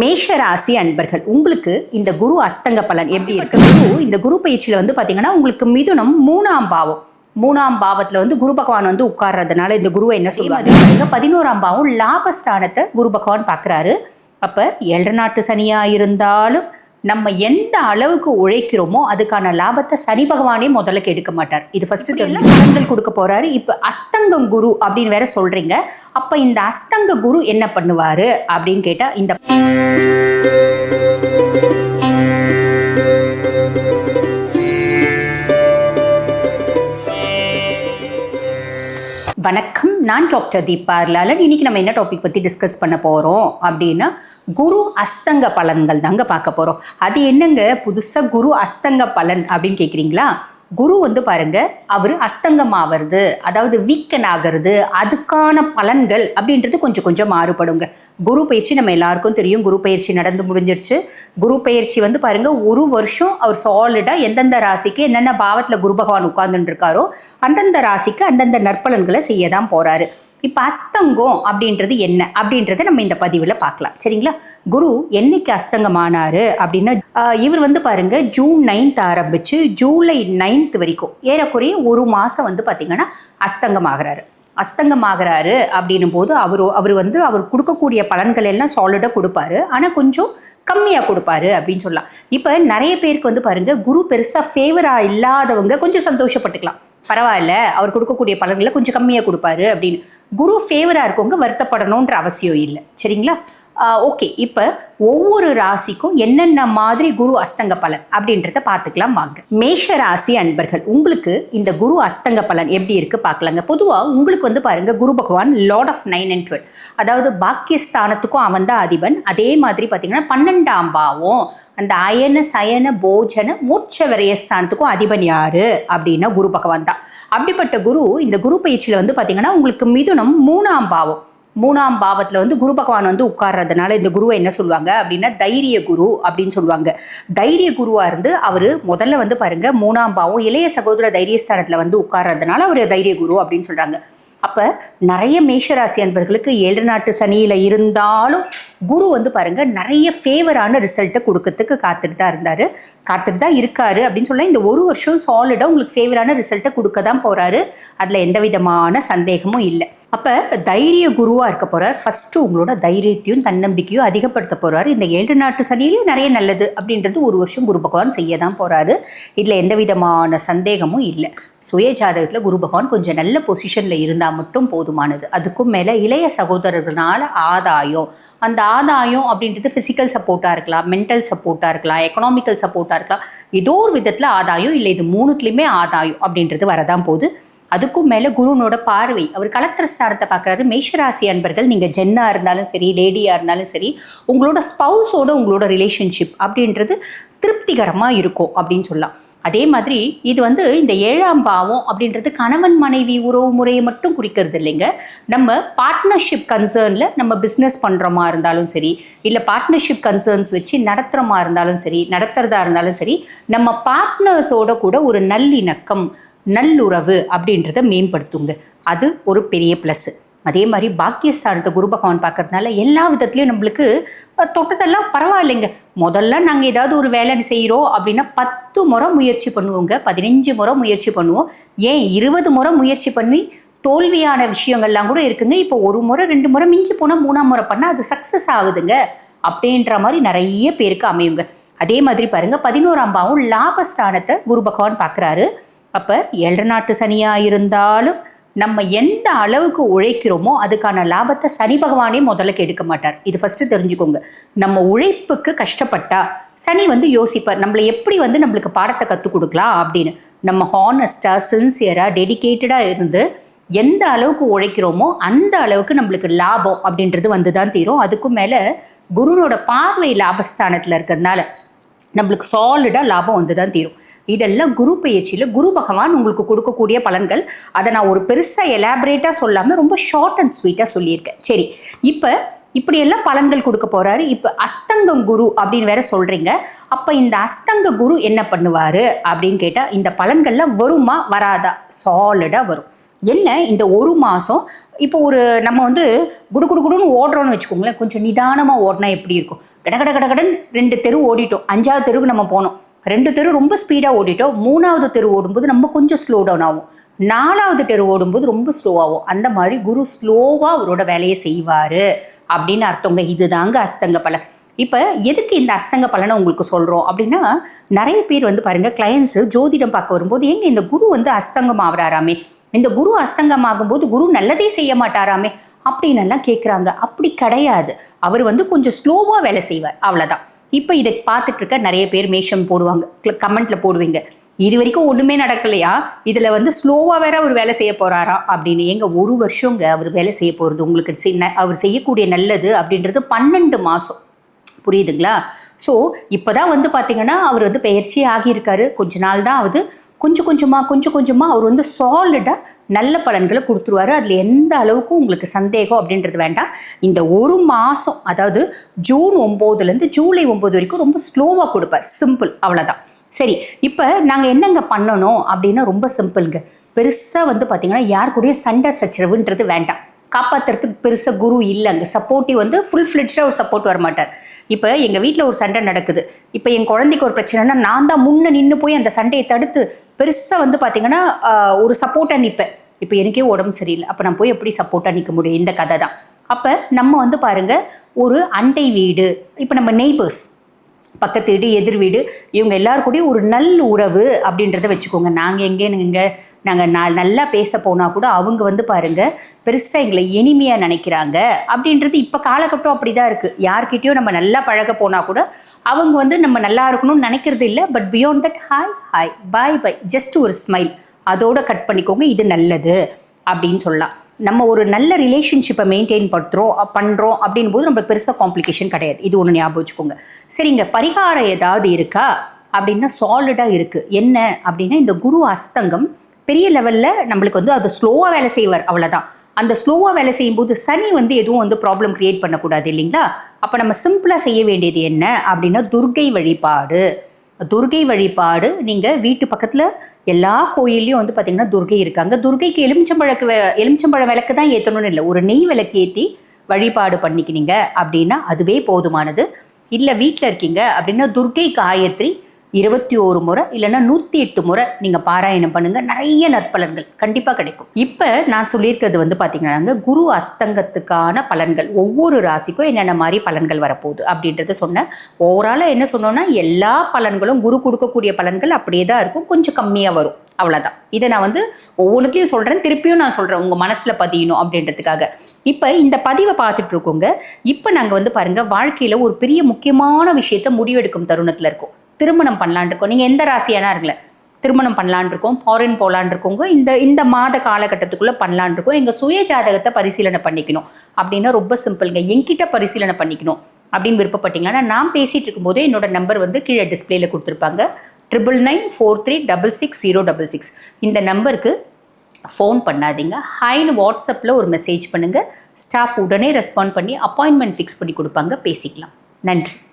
மேஷ ராசி அன்பர்கள் உங்களுக்கு இந்த குரு அஸ்தங்க பலன் எப்படி இருக்கு? குரு இந்த குரு பயிற்சியில வந்து பாத்தீங்கன்னா உங்களுக்கு மிதுனம் மூணாம் பாவம். மூணாம் பாவத்துல வந்து குரு பகவான் வந்து உட்கார்றதுனால இந்த குருவை என்ன சொல்லுவாங்க? பதினோராம் பாவம் லாபஸ்தானத்தை குரு பகவான் பார்க்கறாரு அப்ப ஏழரை நாட்டு சனியா இருந்தாலும் நம்ம எந்த அளவுக்கு உழைக்கிறோமோ அதுக்கான லாபத்தை சனி பகவானே முதல்ல கெடுக்க மாட்டார். இது ஃபர்ஸ்ட் பலன்கள் கொடுக்க போறாரு. இப்ப அஸ்தங்கம் குரு அப்படின்னு வேற சொல்றீங்க. அப்ப இந்த அஸ்தங்க குரு என்ன பண்ணுவாரு அப்படின்னு கேட்டா இந்த வணக்கம். நான் டாக்டர் தீபா லாலன் இன்னைக்கு நம்ம என்ன டாபிக் பற்றி டிஸ்கஸ் பண்ண போகிறோம் அப்படின்னா குரு அஸ்தங்க பலன்கள் தாங்க பார்க்க போகிறோம் அது என்னங்க? புதுசாக குரு அஸ்தங்க பலன் அப்படின்னு கேட்குறீங்களா குரு வந்து பாருங்க அவர் அஸ்தங்கம் ஆகிறது அதாவது வீக்கன் ஆகிறது அதுக்கான பலன்கள் அப்படின்றது கொஞ்சம் கொஞ்சம் மாறுபடுங்க. குரு பயிற்சி நம்ம எல்லாருக்கும் தெரியும். குரு பயிற்சி நடந்து முடிஞ்சிருச்சு. குரு பயிற்சி வந்து பாருங்க ஒரு வருஷம் அவர் சாலிடா எந்தெந்த ராசிக்கு என்னென்ன பாவத்துல குரு பகவான் உட்கார்ந்துட்டு இருக்காரோ அந்தந்த ராசிக்கு அந்தந்த நற்பலன்களை செய்ய தான் போறாரு. இப்போ அஸ்தங்கம் அப்படின்றது என்ன? அப்படின்றத நம்ம இந்த பதிவில் பார்க்கலாம். சரிங்களா? குரு என்னைக்கு அஸ்தங்கமானாரு அப்படின்னா இவர் வந்து பாருங்க ஜூன் நைன்த் ஆரம்பித்து ஜூலை நைன்த் வரைக்கும் ஏறக்குறைய ஒரு மாதம் வந்து பார்த்தீங்கன்னா அஸ்தங்கமாகிறாரு. அஸ்தங்கமாகிறாரு அப்படின்னும் போது அவர் அவர் வந்து அவர் கொடுக்கக்கூடிய பலன்கள் எல்லாம் சாலிடாக கொடுப்பாரு. ஆனால் கொஞ்சம் கம்மியாக கொடுப்பாரு அப்படின்னு சொல்லலாம். இப்போ நிறைய பேருக்கு வந்து பாருங்கள் குரு பெருசாக ஃபேவராக இல்லாதவங்க கொஞ்சம் சந்தோஷப்பட்டுக்கலாம். பரவாயில்ல அவர் கொடுக்கக்கூடிய பலன்களை கொஞ்சம் கம்மியாக கொடுப்பாரு அப்படின்னு. குரு ஃபேவராக இருக்கவங்க வருத்தப்படணுன்ற அவசியம் இல்லை. சரிங்களா? ஓகே இப்போ ஒவ்வொரு ராசிக்கும் என்னென்ன மாதிரி குரு அஸ்தங்க பலன் அப்படின்றத பார்த்துக்கலாம் வாங்க. மேஷ ராசி அன்பர்கள் உங்களுக்கு இந்த குரு அஸ்தங்க பலன் எப்படி இருக்கு பார்க்கலாங்க. பொதுவாக உங்களுக்கு வந்து பாருங்க Guru Bhagavan lord of nine and twelve அதாவது பாக்கியஸ்தானத்துக்கும் அவன் தான் அதிபன். அதே மாதிரி பார்த்தீங்கன்னா பன்னெண்டாம் பாவம் அந்த அயன சயன போஜன மூச்ச விரயஸ்தானத்துக்கும் அதிபன் யாரு? அப்படின்னா குரு பகவான் தான். அப்படிப்பட்ட குரு இந்த குரு பயிற்சியில் வந்து பார்த்தீங்கன்னா உங்களுக்கு மிதுனம் மூணாம் பாவம். மூணாம் பாவத்தில் வந்து குரு பகவான் வந்து உட்கார்றதுனால இந்த குருவை என்ன சொல்லுவாங்க அப்படின்னா தைரிய குரு அப்படின்னு சொல்லுவாங்க. தைரிய குருவாக இருந்து அவர் முதல்ல வந்து பாருங்கள் மூணாம் பாவம் இளைய சகோதர தைரியஸ்தானத்தில் வந்து உட்கார்றதுனால அவர் தைரிய குரு அப்படின்னு சொல்கிறாங்க அப்போ நிறைய மேஷராசி அன்பர்களுக்கு ஏழு நாட்டு சனியில் இருந்தாலும் குரு வந்து பாருங்கள் நிறைய ஃபேவரான ரிசல்ட்டை கொடுக்கறதுக்கு காத்துட்டு தான் இருந்தார். காத்துட்டு தான் இருக்காரு அப்படின்னு சொல்ல இந்த ஒரு வருஷம் சாலிடாக உங்களுக்கு ஃபேவரான ரிசல்ட்டை கொடுக்க தான் போகிறாரு அதில் எந்த விதமான சந்தேகமும் இல்லை. அப்போ தைரிய குருவாக இருக்க போகிறார் ஃபஸ்ட்டு உங்களோட தைரியத்தையும் தன்னம்பிக்கையும் அதிகப்படுத்த போகிறாரு இந்த ஏழு நாட்டு சனியிலையும் நிறைய நல்லது அப்படின்றது ஒரு வருஷம் குரு பகவான் செய்ய தான் போகிறாரு இதில் எந்த விதமான சந்தேகமும் இல்லை. சுய ஜாதகத்தில் குரு பகவான் கொஞ்சம் நல்ல பொசிஷனில் இருந்தால் மட்டும் போதுமானது. அதுக்கும் மேலே இளைய சகோதரர்களால் ஆதாயம். அந்த ஆதாயம் அப்படின்றது ஃபிசிக்கல் சப்போர்ட்டாக இருக்கலாம் மென்டல் சப்போர்ட்டாக இருக்கலாம் எக்கனாமிக்கல் சப்போர்ட்டாக இருக்கலாம். ஏதோ ஒரு விதத்தில் ஆதாயம் இல்லை. இது மூணுத்துலேயுமே ஆதாயம் அப்படின்றது வரதான் போகுது. அதுக்கும் மேலே குருனோட பார்வை. அவர் கலத்திர ஸ்தானத்தை பார்க்குறாரு. மேஷராசி அன்பர்கள் நீங்கள் ஜென்னாக இருந்தாலும் சரி லேடியாக இருந்தாலும் சரி உங்களோட ஸ்பவுஸோட உங்களோட ரிலேஷன்ஷிப் அப்படின்றது திருப்திகரமாக இருக்கும் அப்படின்னு சொல்லலாம். அதே மாதிரி இது வந்து இந்த ஏழாம் பாவம் அப்படின்றது கணவன் மனைவி உறவு முறையை மட்டும் குறிக்கிறது இல்லைங்க. நம்ம பார்ட்னர்ஷிப் கன்சர்னில் நம்ம பிஸ்னஸ் பண்ணுறோமா இருந்தாலும் சரி இல்லை பார்ட்னர்ஷிப் கன்சர்ன்ஸ் வச்சு நடத்துகிறோமா இருந்தாலும் சரி நடத்துகிறதா இருந்தாலும் சரி நம்ம பார்ட்னர்ஸோட கூட ஒரு நல்லிணக்கம் நல்லுறவு அப்படின்றத மேம்படுத்துங்க. அது ஒரு பெரிய ப்ளஸ்ஸு அதே மாதிரி பாக்கியஸ்தானத்தை குரு பகவான் பார்க்கறதுனால எல்லா விதத்துலையும் நம்மளுக்கு தொட்டதெல்லாம் பரவாயில்லைங்க. முதல்ல நாங்கள் ஏதாவது ஒரு வேலை செய்கிறோம் அப்படின்னா பத்து முறை முயற்சி பண்ணுவோங்க. பதினஞ்சு முறை முயற்சி பண்ணுவோம். ஏன் இருபது முறை முயற்சி பண்ணி தோல்வியான விஷயங்கள்லாம் கூட இருக்குங்க. இப்போ ஒரு முறை ரெண்டு முறை மிஞ்சி போனால் மூணாம் முறை பண்ணால் அது சக்ஸஸ் ஆகுதுங்க. அப்படின்ற மாதிரி நிறைய பேருக்கு அமையுங்க. அதே மாதிரி பாருங்கள் பதினோராம் பாவம் லாபஸ்தானத்தை குரு பகவான் பார்க்குறாரு. அப்போ ஏழரை நாட்டு சனியாக இருந்தாலும் நம்ம எந்த அளவுக்கு உழைக்கிறோமோ அதுக்கான லாபத்தை சனி பகவானே முதல்ல கெடுக்க மாட்டார். இது ஃபஸ்ட்டு தெரிஞ்சுக்கோங்க. நம்ம உழைப்புக்கு கஷ்டப்பட்டா சனி வந்து யோசிப்பார். நம்மளை எப்படி வந்து நம்மளுக்கு பாடத்தை கற்றுக் கொடுக்கலாம் அப்படின்னு. நம்ம ஹானஸ்டாக சின்சியராக டெடிகேட்டடாக இருந்து எந்த அளவுக்கு உழைக்கிறோமோ அந்த அளவுக்கு நம்மளுக்கு லாபம் அப்படின்றது வந்து தான் தீரும். அதுக்கும் மேலே குருனோட பார்வை லாபஸ்தானத்தில் இருக்கிறதுனால நம்மளுக்கு சாலிடாக லாபம் வந்து தான் தீரும். இதெல்லாம் குரு பயிற்சியில் குரு பகவான் உங்களுக்கு கொடுக்கக்கூடிய பலன்கள். அதை நான் ஒரு பெருசாக எலாபரேட்டாக சொல்லாமல் ரொம்ப ஷார்ட் அண்ட் ஸ்வீட்டாக சொல்லியிருக்கேன். சரி இப்போ இப்படியெல்லாம் பலன்கள் கொடுக்க போகிறாரு இப்போ அஸ்தங்கம் குரு அப்படின்னு வேற சொல்கிறீங்க அப்போ இந்த அஸ்தங்க குரு என்ன பண்ணுவார் அப்படின்னு கேட்டால் இந்த பலன்கள்லாம் வருமா வராதா? சாலிடாக வரும். என்ன? இந்த ஒரு மாதம் இப்போ ஒரு நம்ம வந்து குடு குடு குடுன்னு ஓடுறோம்னு வச்சுக்கோங்களேன். கொஞ்சம் நிதானமாக ஓடினா எப்படி இருக்கும்? கட கட கடகடன் ரெண்டு தெரு ஓடிட்டோம். அஞ்சாவது தெருவுக்கு நம்ம போனோம். ரெண்டு தெரு ரொம்ப ஸ்பீடாக ஓடிட்டோம். மூணாவது தெரு ஓடும்போது நம்ம கொஞ்சம் ஸ்லோ டவுன் ஆகும். நாலாவது தெரு ஓடும்போது ரொம்ப ஸ்லோவாகும் அந்த மாதிரி குரு ஸ்லோவாக அவரோட வேலையை செய்வார். அப்படின்னு அர்த்தங்க. இதுதாங்க அஸ்தங்க பலன். இப்போ எதுக்கு இந்த அஸ்தங்க பலனை உங்களுக்கு சொல்கிறோம் அப்படின்னா நிறைய பேர் வந்து பாருங்கள் கிளையன்ஸு ஜோதிடம் பார்க்க வரும்போது எங்கே இந்த குரு வந்து அஸ்தங்கம் ஆகுறாராமே இந்த குரு அஸ்தங்கம் ஆகும்போது குரு நல்லதே செய்ய மாட்டாராமே? அப்படின்னு எல்லாம் கேட்குறாங்க அப்படி கிடையாது. அவர் வந்து கொஞ்சம் ஸ்லோவாக வேலை செய்வார். அவ்வளோதான் இப்போ இதை பார்த்துட்டு இருக்க நிறைய பேர் மேஷம் போடுவாங்க. கமெண்ட்ல போடுவீங்க. இது வரைக்கும் ஒன்றுமே நடக்கலையா? இதில் வந்து ஸ்லோவாக வேற அவர் வேலை செய்ய போகிறாரா அப்படின்னு. எங்க ஒரு வருஷங்க அவர் வேலை செய்ய போகிறது உங்களுக்கு அவர் செய்யக்கூடிய நல்லது அப்படின்றது பன்னெண்டு மாதம் புரியுதுங்களா? ஸோ இப்போ தான் வந்து பார்த்தீங்கன்னா அவர் வந்து பயிற்சி ஆகியிருக்காரு. கொஞ்ச நாள் தான் ஆகுது. கொஞ்சம் கொஞ்சமாக கொஞ்சம் கொஞ்சமாக அவர் வந்து சாலிடாக நல்ல பலன்களை கொடுத்துருவாரு. அதில் எந்த அளவுக்கு உங்களுக்கு சந்தேகம் அப்படின்றது வேண்டாம். இந்த ஒரு மாதம் அதாவது ஜூன் ஒம்போதுலேருந்து ஜூலை ஒம்பது வரைக்கும் ரொம்ப ஸ்லோவாக கொடுப்பார். சிம்பிள் அவ்வளோதான் சரி இப்போ நாங்கள் என்னங்க பண்ணணும் அப்படின்னா ரொம்ப சிம்பிளுங்க. பெருசாக வந்து பார்த்தீங்கன்னா யார் கூடயும் சண்டை சச்சரவுன்றது வேண்டாம். காப்பாற்றுறதுக்கு பெருசாக குரு இல்லைங்க. சப்போர்ட்டிவ் வந்து ஃபுல் ஃப்ளெட்ஜாக ஒரு சப்போர்ட் வர மாட்டார். இப்போ எங்கள் வீட்டில் ஒரு சண்டை நடக்குது. இப்போ என் குழந்தைக்கு ஒரு பிரச்சனைனா நான் தான் முன்னே நின்று போய் அந்த சண்டையை தடுத்து பெருசாக வந்து பார்த்தீங்கன்னா ஒரு சப்போர்ட்டாக நிற்பேன் இப்போ எனக்கே உடம்பு சரியில்லை. அப்போ நான் போய் எப்படி சப்போர்ட்டாக நிற்க முடியும்? இந்த கதை தான். அப்போ நம்ம வந்து பாருங்க ஒரு அண்டை வீடு இப்போ நம்ம நெய்பர்ஸ் பக்கத்து வீடு எதிர் வீடு இவங்க எல்லார் கூடயும் ஒரு நல்ல உறவு அப்படின்றத வச்சுக்கோங்க. நாங்கள் எங்கேனுங்க நாங்கள் நான் நல்லா பேச போனால் கூட அவங்க வந்து பாருங்கள் பெருசாக எங்களை இனிமையாக நினைக்கிறாங்க அப்படின்றது இப்போ காலகட்டம் அப்படி தான் இருக்குது யார்கிட்டயும் நம்ம நல்லா பழக போனால் கூட அவங்க வந்து நம்ம நல்லா இருக்கணும்னு நினைக்கிறது இல்லை. But beyond that hi hi bye bye just ஒரு ஸ்மைல் அதோட கட் பண்ணிக்கோங்க இது நல்லது அப்படின்னு சொல்லலாம். நம்ம ஒரு நல்ல ரிலேஷன்ஷிப்பை மெயின்டைன் பண்ணுறோம் பண்ணுறோம் அப்படின் போது நம்ம பெருசாக காம்ப்ளிகேஷன் கிடையாது. இது ஒன்று ஞாபகம் வச்சுக்கோங்க. சரிங்க பரிகாரம் ஏதாவது இருக்கா? அப்படின்னா சாலிடாக இருக்குது என்ன அப்படின்னா இந்த குரு அஸ்தங்கம் பெரிய லெவலில் நம்மளுக்கு வந்து அது ஸ்லோவாக வேலை செய்வார் அவ்வளோதான் அந்த ஸ்லோவாக வேலை செய்யும்போது சனி வந்து எதுவும் வந்து ப்ராப்ளம் க்ரியேட் பண்ணக்கூடாது இல்லைங்களா? அப்போ நம்ம சிம்பிளாக செய்ய வேண்டியது என்ன அப்படின்னா துர்கை வழிபாடு. துர்கை வழிபாடு நீங்கள் வீட்டு பக்கத்தில் எல்லா கோயில்லையும் வந்து பார்த்தீங்கன்னா துர்கை இருக்காங்க துர்கைக்கு எலுமிச்சம்பழக்கு எலுமிச்சம்பழம் எலுமிச்சம்பழ விளக்கு தான் ஏற்றணும்னு இல்லை. ஒரு நெய் விளக்கு ஏற்றி வழிபாடு பண்ணிக்கினீங்க அப்படின்னா அதுவே போதுமானது. இல்லை வீட்டில் இருக்கீங்க அப்படின்னா துர்கை காயத்ரி இருபத்தி ஒரு முறை இல்லைன்னா நூற்றி எட்டு முறை நீங்கள் பாராயணம் பண்ணுங்கள் நிறைய நற்பலன்கள் கண்டிப்பாக கிடைக்கும். இப்போ நான் சொல்லியிருக்கிறது வந்து பார்த்தீங்கன்னாங்க குரு அஸ்தங்கத்துக்கான பலன்கள் ஒவ்வொரு ராசிக்கும் என்னென்ன மாதிரி பலன்கள் வரப்போகுது அப்படின்றத சொன்னேன். ஓவராலாக என்ன சொன்னோன்னா எல்லா பலன்களும் குரு கொடுக்கக்கூடிய பலன்கள் அப்படியே தான் இருக்கும். கொஞ்சம் கம்மியாக வரும். அவ்வளோதான் இதை நான் வந்து ஒவ்வொன்றுத்தையும் சொல்கிறேன் திருப்பியும் நான் சொல்கிறேன் உங்கள் மனசில் பதியணும் அப்படின்றதுக்காக. இப்போ இந்த பதிவை பார்த்துட்டு இருக்கோங்க. இப்போ நாங்கள் வந்து பாருங்கள் வாழ்க்கையில் ஒரு பெரிய முக்கியமான விஷயத்த முடிவெடுக்கும் தருணத்தில் இருக்கோம். திருமணம் பண்ணலான் இருக்கோம் நீங்கள் எந்த ராசியானா இருக்கல திருமணம் பண்ணலான் இருக்கோம் ஃபாரின் போகலான் இருக்கோங்க இந்த இந்த மாத காலகட்டத்துக்குள்ளே பண்ணலான் இருக்கோம் எங்கள் சுய ஜாதகத்தை பரிசீலனை பண்ணிக்கணும். அப்படின்னா ரொம்ப சிம்பிளுங்க. என்கிட்ட பரிசீலனை பண்ணிக்கணும் அப்படின்னு விருப்பப்பட்டீங்கன்னா நான் பேசிகிட்டு இருக்கும்போதே என்னோட நம்பர் வந்து கீழே டிஸ்பிளேல கொடுத்துருப்பாங்க. Triple nine four three double six zero double six இந்த நம்பருக்கு ஃபோன் பண்ணாதீங்க. ஹைன்னு வாட்ஸ்அப்பில் ஒரு மெசேஜ் பண்ணுங்கள் ஸ்டாஃப் உடனே ரெஸ்பாண்ட் பண்ணி அப்பாயின்மெண்ட் ஃபிக்ஸ் பண்ணி கொடுப்பாங்க. பேசிக்கலாம். நன்றி.